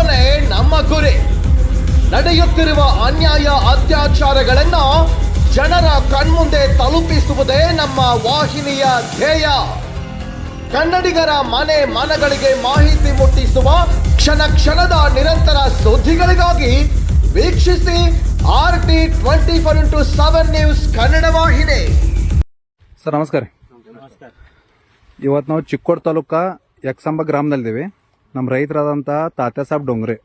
ಉಳಿಸುವನೇ ನಮ್ಮ ಗುರಿ. ನಡೆಯುತ್ತಿರುವ ಅನ್ಯಾಯ ಅತ್ಯಾಚಾರಗಳನ್ನ ಜನರ ಕಣ್ಮುಂದೆ ತಲುಪಿಸುವುದೇ ನಮ್ಮ ವಾಹಿನಿಯ ಧ್ಯೇಯ. ಕನ್ನಡಿಗರ ಮನೆ ಮನಗಳಿಗೆ ಮಾಹಿತಿ ಮುಟ್ಟಿಸುವ ಕ್ಷಣ ಕ್ಷಣದ ನಿರಂತರ ಸುದ್ದಿಗಳಿಗಾಗಿ ವೀಕ್ಷಿಸಿ R T twenty four into seven news Kannada ವಾಹಿನಿ. ಸರ್ ನಮಸ್ಕಾರ. ಇವತ್ತು ನಾವು ಚಿಕ್ಕೋಡ್ ತಾಲೂಕಾ ಯಕ್ಸಂಬ ಗ್ರಾಮದಲ್ಲಿದ್ದೀವಿ. ನಮ್ಮ ರೈತರಾದಂಥ ತಾತ್ಯ ಸಾಬ್ ಡೊಂಗ್ರೆ.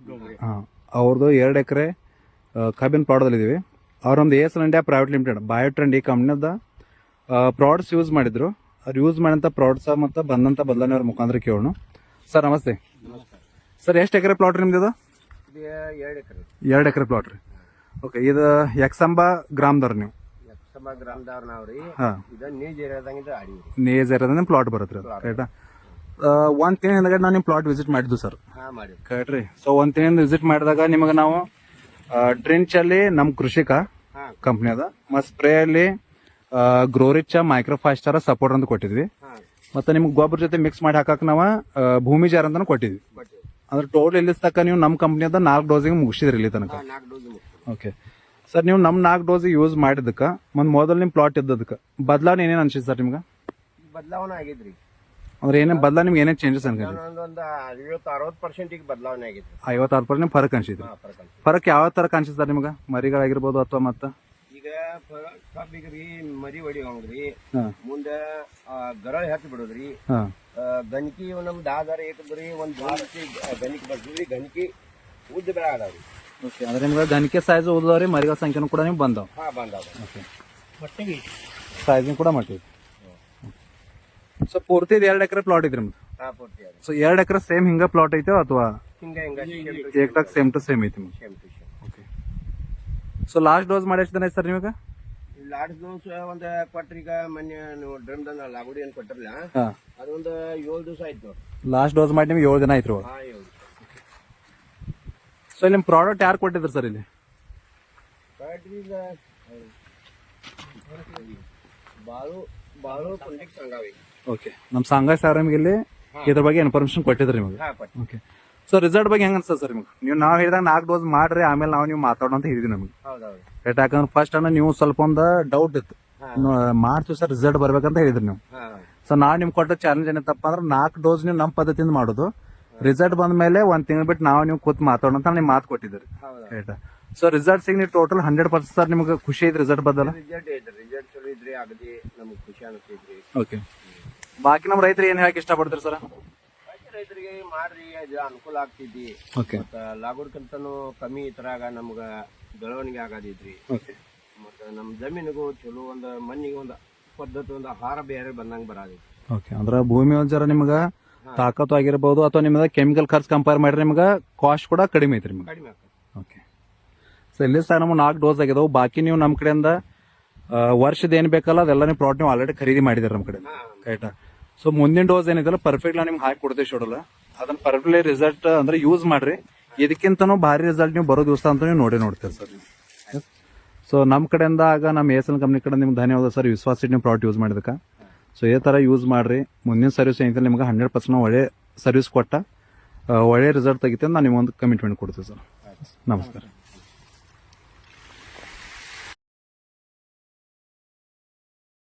ಹಾಂ ಅವ್ರದ್ದು ಎರಡು ಎಕರೆ ಕಬ್ಬಿನ ಅವ್ರ ಅವ್ರೊಂದು S India private limited Biotrend ಈ ಕಂಪ್ನಿದ ಪ್ರಾಡಕ್ಟ್ಸ್ ಯೂಸ್ ಮಾಡಿದ್ರು. ಅವ್ರು ಯೂಸ್ ಮಾಡಿದಂಥ ಪ್ರಾಡಕ್ಟ್ಸ ಮತ್ತು ಬಂದಂಥ ಬದಲಾವಣೆ ಅವ್ರ ಮುಖಾಂತರ ಕೇಳೋಣ. ಸರ್ ನಮಸ್ತೆ. ಸರ್ ಎಷ್ಟು ಎಕರೆ ಪ್ಲಾಟ್ ನಿಮ್ದು ಇದು? ಎರಡು ಎಕರೆ. ಪ್ಲಾಟ್ ರೀ. ಓಕೆ ಇದು ಯಕ್ಷಂಬ ಗ್ರಾಮದವ್ರು ನೀವು. ಗ್ರಾಮದವ್ರ ನಾವ್ರಿ. ಹಾಂ. ಇದು ನೀಜ್ ನಿಮ್ಮ ಪ್ಲಾಟ್ ಬರುತ್ತೆ ರೀ ಕರೆಕ್ಟಾ ಒಂದು ತಿಂಗಳ ಹಿಂದಾಗ ನಾವು ನಿಮ್ಮ ಪ್ಲಾಟ್ ವಿಸಿಟ್ ಮಾಡಿದ್ವಿ ಸರ್ ಹಾ ಮಾಡಿವ್ರಿ ಕರೆಕ್ಟ್ ಸೊ ಒಂದ್ ತಿಂಗಳಿಂದ ವಿಸಿಟ್ ಮಾಡಿದಾಗ ನಿಮಗೆ ನಾವು ಡ್ರಿಂಚ್ ಅಲ್ಲಿ ನಮ್ಮ ಕೃಷಿಕ ಹಾ. ಕಂಪ್ನಿ ಅದ. ಮತ್ತು ಸ್ಪ್ರೇ ಅಲ್ಲಿ ಗ್ರೋರಿಚ್ ಮೈಕ್ರೋ ಫಾಸ್ಟರ್ ಸಪೋರ್ಟ್ ಅಂತ ಕೊಟ್ಟಿದ್ವಿ. ಹಾ. ಮತ್ತೆ ನಿಮ್ಗೆ ಗೊಬ್ಬರ ಜೊತೆ ಮಿಕ್ಸ್ ಮಾಡಿ ಹಾಕಕ್ಕೆ ನಾವು ಭೂಮಿ ಜಾರ್ ಅಂತಾನು ಕೊಟ್ಟಿದ್ವಿ. ಅಂದ್ರೆ ಟೋಟಲ್ ಇಲ್ಲಿ ತನಕ ನೀವು ನಮ್ಮ ಕಂಪ್ನಿಯದ ನಾಲ್ಕು ಡೋಸಿಗೆ ಮುಗಿಸಿದ್ರಿ ಇಲ್ಲಿ ತನಕ. ಹಾ ನಾಲ್ಕು ಡೋಸ್ ಮುಗಿಸ್ತೀವಿ ಓಕೆ ಸರ್ ನೀವು ನಮ್ಮ ನಾಲ್ಕು ಡೋಸ್ ಯೂಸ್ ಮಾಡಿದ್ದಕ್ಕೆ ಒಂದು ಮೊದಲು ನಿಮ್ಮ ಪ್ಲಾಟ್ ಇದ್ದದಕ್ಕೆ ಬದಲಾವಣೆ ಏನೇನು ಅನ್ಸಿತ್ತು ಸರ್ ನಿಮ್ಗೆ? ಬದಲಾವಣೆ ಆಗಿದ್ರಿ. ಅಂದ್ರೆ ಏನೇ ಬದಲಾ ನಿಮ್ಗೆ ಏನೇ ಚೇಂಜಸ್ ಅನ್ಕೊಂಡ್ರಿ ಒಂದೊಂದು ಐವತ್ತು ಅರವತ್ತು ಪರ್ಸೆಂಟಿಗೆ ಬದಲಾವಣೆ ಆಗಿದ್ರಿ ಐವತ್ತಾರು ಪರ್ಸೆಂಟ್ ಫರಕ್ ಅನ್ಸಿದ್ರಿ? ಫರಕ್ ಯಾವ ತರ ಕಾಣಿಸ್ತದೆ ನಿಮ್ಗ? ಮರಿಗಳಾಗಿರ್ಬೋದು ಅಥವಾ ಮತ್ತ? ಈಗ ಕಬ್ಬಿಗೆ ರೀ ಮರಿ ಹೊಡಿವಂಗ್ರಿ ಮುಂದೆ ಗರಳ ಹತ್ತಿ ಬಿಡೋದ್ರಿ. ಗಣಕಿ ನಮ್ ದಾದಾರ ಏಕದ್ರಿ ಒಂದ್ ಜಾಸ್ತಿ ಗಣಕಿ ಬರ್ತೀವಿ ಗಣಕಿ ಉದ್ದ ಬೆಳೆ ಅದಾವ್ರಿ ಓಕೆ ಅಂದ್ರೆ ನಿಮ್ಗೆ ಗಣಿಕೆ ಸೈಜ್ ಓದಿದವ್ರಿ ಮರಿಗಳ ಸಂಖ್ಯೆನೂ ಕೂಡ ನಿಮ್ಗೆ ಬಂದವು. ಹಾ ಬಂದಾವ ಓಕೆ ಸೈಜಿಂಗ್ ಕೂಡ ಮಾಡಿವಿ ಸೊ ಪೂರ್ತಿ ಇದು ಎರಡು ಎಕರೆ ಪ್ಲಾಟ್ ಐತ್ರಿ ನಿಮ್ದು? ಹಾ ಪೂರ್ತಿ ಅದು ಸೊ ಎರಡು ಎಕರೆ ಸೇಮ್ ಹಿಂಗ ಪ್ಲಾಟ್ ಐತೆ ಅಥವಾ ಹಿಂಗ ಹಿಂಗ ಏಕ್ಟಾಕ್ ಸೇಮ್ ಟು ಸೇಮ್ ಐತಿ ನಿಮ್ಗೆ ಓಕೆ ಸೊ ಲಾಸ್ಟ್ ಡೋಸ್ ಮಾಡಿ ಎಷ್ಟು ದಿನ ಆಯ್ತು ಸರ್ ನಿಮಗೆ? ಲಾಸ್ಟ್ ದಿವಸ ಒಂದ್ ಕೊಟ್ಟರಿ ಈಗ ಮೊನ್ನೆ ನೀವು ಡ್ರಮ್ ದಂದ ಲಾಗುಡಿ ಏನ್ ಕೊಟ್ಟಿರಲ್ಲ ಹಾಂ. ಅದೊಂದು ಏಳು ದಿವಸ ಆಯ್ತು. ಲಾಸ್ಟ್ ಡೋಸ್ ಮಾಡಿ ನಿಮ್ಗೆ ಏಳು ದಿನ ಆಯ್ತು ಹಾ ಏಳು ಸೊ ಇಲ್ಲಿ ನಿಮ್ಮ ಪ್ರಾಡಕ್ಟ್ ಯಾರು ಕೊಟ್ಟಿದ್ರು ಸರ್ ಇಲ್ಲಿ? ಬಾಳು ಬಾಳು ಕಾಂಟ್ಯಾಕ್ಟ್ ಸಂಗಾವಿ ಓಕೆ ನಮ್ಮ ಸಂಘ ಸರ್ ನಿಮ್ಗೆ ಇಲ್ಲಿ ಇದ್ರ ಬಗ್ಗೆ ಇನ್ಫಾರ್ಮೇಶನ್ ಕೊಟ್ಟಿದ್ರಿ ನಿಮಗೆ? ಓಕೆ ಸೊ ರಿಸಲ್ಟ್ ಬಗ್ಗೆ ಹೆಂಗ ಅನ್ಸತ್ ಸರ್ ನಿಮ್ಗೆ? ನೀವು ನಾವು ಹೇಳಿದಾಗ ನಾಲ್ಕು ಡೋಸ್ ಮಾಡ್ರಿ ಆಮೇಲೆ ನಾವು ನೀವು ಮಾತಾಡೋಣ ಅಂತ ಹೇಳಿದ್ವಿ ನಮಗೆ. ರೈಟ್ ಯಾಕಂದ್ರೆ ಫಸ್ಟ್ ಅನ್ನ ನೀವು ಸ್ವಲ್ಪ ಒಂದು ಡೌಟ್ ಇತ್ತು. ಮಾಡ್ತೀವಿ ಸರ್ ರಿಸಲ್ಟ್ ಬರ್ಬೇಕಂತ ಹೇಳಿದ್ರಿ ನೀವು. ಸೊ ನಾವು ನಿಮ್ಗೆ ಕೊಟ್ಟ ಚಾಲೆಂಜ್ ಏನಿತ್ತಪ್ಪ ಅಂದ್ರೆ ನಾಲ್ಕು ಡೋಸ್ ನೀವು ನಮ್ಮ ಪದ್ಧತಿಯಿಂದ ಮಾಡೋದು. ರಿಸಲ್ಟ್ ಬಂದ ಮೇಲೆ ಒಂದ್ ತಿಂಗಳು ಬಿಟ್ಟು ನಾವು ನೀವು ಕೂತ್ ಮಾತಾಡೋಣ ಅಂತ ನೀವು ಮಾತು ಕೊಟ್ಟಿದ್ದೀರಿ. ರೈಟ್ ಸೊ ರಿಸಲ್ಟ್ ಸಿಗ್ ನೀವು ಟೋಟಲ್ ಹಂಡ್ರೆಡ್ ಪರ್ಸೆಂಟ್ ಸರ್ ನಿಮಗೆ ಖುಷಿ ಐತಿ ರಿಸಲ್ಟ್ ಬದಲ ರಿಸಲ್ಟ್ ಐತ್ರಿ ರಿಸಲ್ಟ್ ಚಲೋ ಇದ್ರಿ ಅಗದಿ ನಮ್ಗೆ ಖುಷಿ ಅನಿಸ್ತೈತ್ರಿ ಓಕೆ ಬಾಕಿ ನಮ್ಮ ರೈತರು ಏನ್ ಹೇಳಕ್ ಇಷ್ಟಪಡ್ತೀರಿ ಸರ್? ರೈತರಿಗೆ ಮಾಡ್ರಿ ಇದು ಅನುಕೂಲ ಆಗ್ತೈತಿ. ಓಕೆ ಮತ್ತ ಕಮ್ಮಿ ಇದ್ರಾಗ ನಮ್ಗ ಬೆಳವಣಿಗೆ ಆಗದಿದ್ರಿ. ಓಕೆ ಮತ್ತ ನಮ್ ಜಮೀನಿಗೂ ಚಲೋ ಒಂದ್ ಮಣ್ಣಿಗೆ ಒಂದ್ ಪದ್ಧತಿ ಒಂದ್ ಆಹಾರ ಬೇರೆ ಬಂದಂಗ ಬರಾದೈತಿ ಓಕೆ ಅಂದ್ರೆ ಭೂಮಿ ಜರ ನಿಮ್ಗ ತಾಕತ್ತು ಆಗಿರ್ಬೋದು ಅಥವಾ ನಿಮ್ಗೆ ಕೆಮಿಕಲ್ ಖರ್ಚು ಕಂಪೇರ್ ಮಾಡಿದ್ರೆ ನಿಮ್ಗೆ ಕಾಸ್ಟ್ ಕೂಡ ಕಡಿಮೆ ಐತ್ರಿ ನಿಮ್ಗೆ? ಕಡಿಮೆ ಓಕೆ ಸೊ ಇಲ್ಲಿ ಸರ್ ನಮ್ಮ ನಾಲ್ಕು ಡೋಸ್ ಆಗಿದಾವೆ. ಬಾಕಿ ನೀವು ನಮ್ಮ ಕಡೆಯಿಂದ ಆ, ವರ್ಷದ ಏನು ಬೇಕಲ್ಲ ಅದೆಲ್ಲ ನೀವು ಪ್ರಾಡಕ್ಟ್ ನೀವು ಆಲ್ರೆಡಿ ಖರೀದಿ ಮಾಡಿದಾರೆ ನಮ್ಮ ಕಡೆ ಕರೆಕ್ಟಾ ಸೊ ಮುಂದಿನ ಡೋಸ್ ಏನಿದೆಲ್ಲ ಪರ್ಫೆಕ್ಟ್ ನಿಮ್ಗೆ ಹಾಕಿ ಕೊಡ್ತೀವಿ ಶೋಡಲ್ಲ ಅದನ್ನ ಪರ್ಫೆಕ್ಟ್ಲಿ ರಿಸಲ್ಟ್ ಅಂದ್ರೆ ಯೂಸ್ ಮಾಡ್ರಿ. ಇದಕ್ಕಿಂತನೂ ಭಾರಿ ರಿಸಲ್ಟ್ ನೀವು ಬರೋ ದಿವಸ ಅಂತ ನೀವು ನೋಡಿ ನೋಡ್ತೀರಿ ಸರ್. ಸೊ ನಮ್ಮ ಕಡೆಯಿಂದ ಆಗ ನಮ್ಮ ಎಸ್ ಎಲ್ ಕಂಪ್ನಿ ಕಡೆ ನಿಮ್ಗೆ ಧನ್ಯವಾದ ಸರ್. ವಿಶ್ವಾಸ ನೀವು ಪ್ರಾಡಕ್ಟ್ ಯೂಸ್ ಮಾಡಿದಕ್ಕೆ ಸೊ ಈ ಥರ ಯೂಸ್ ಮಾಡಿರಿ. ಮುಂದಿನ ಸರ್ವಿಸ್ ಏನಿದೆ ನಿಮ್ಗೆ ಹಂಡ್ರೆಡ್ ಪರ್ಸೆಂಟ್ ಒಳ್ಳೆ ಸರ್ವಿಸ್ ಕೊಟ್ಟ ಒಳ್ಳೆ ರಿಸಲ್ಟ್ ತೆಗಿತೇನೆ ನಾನು ನಿಮ್ಗೊಂದು ಕಮಿಟ್ಮೆಂಟ್ ಕೊಡ್ತೀವಿ ಸರ್. ನಮಸ್ಕಾರ.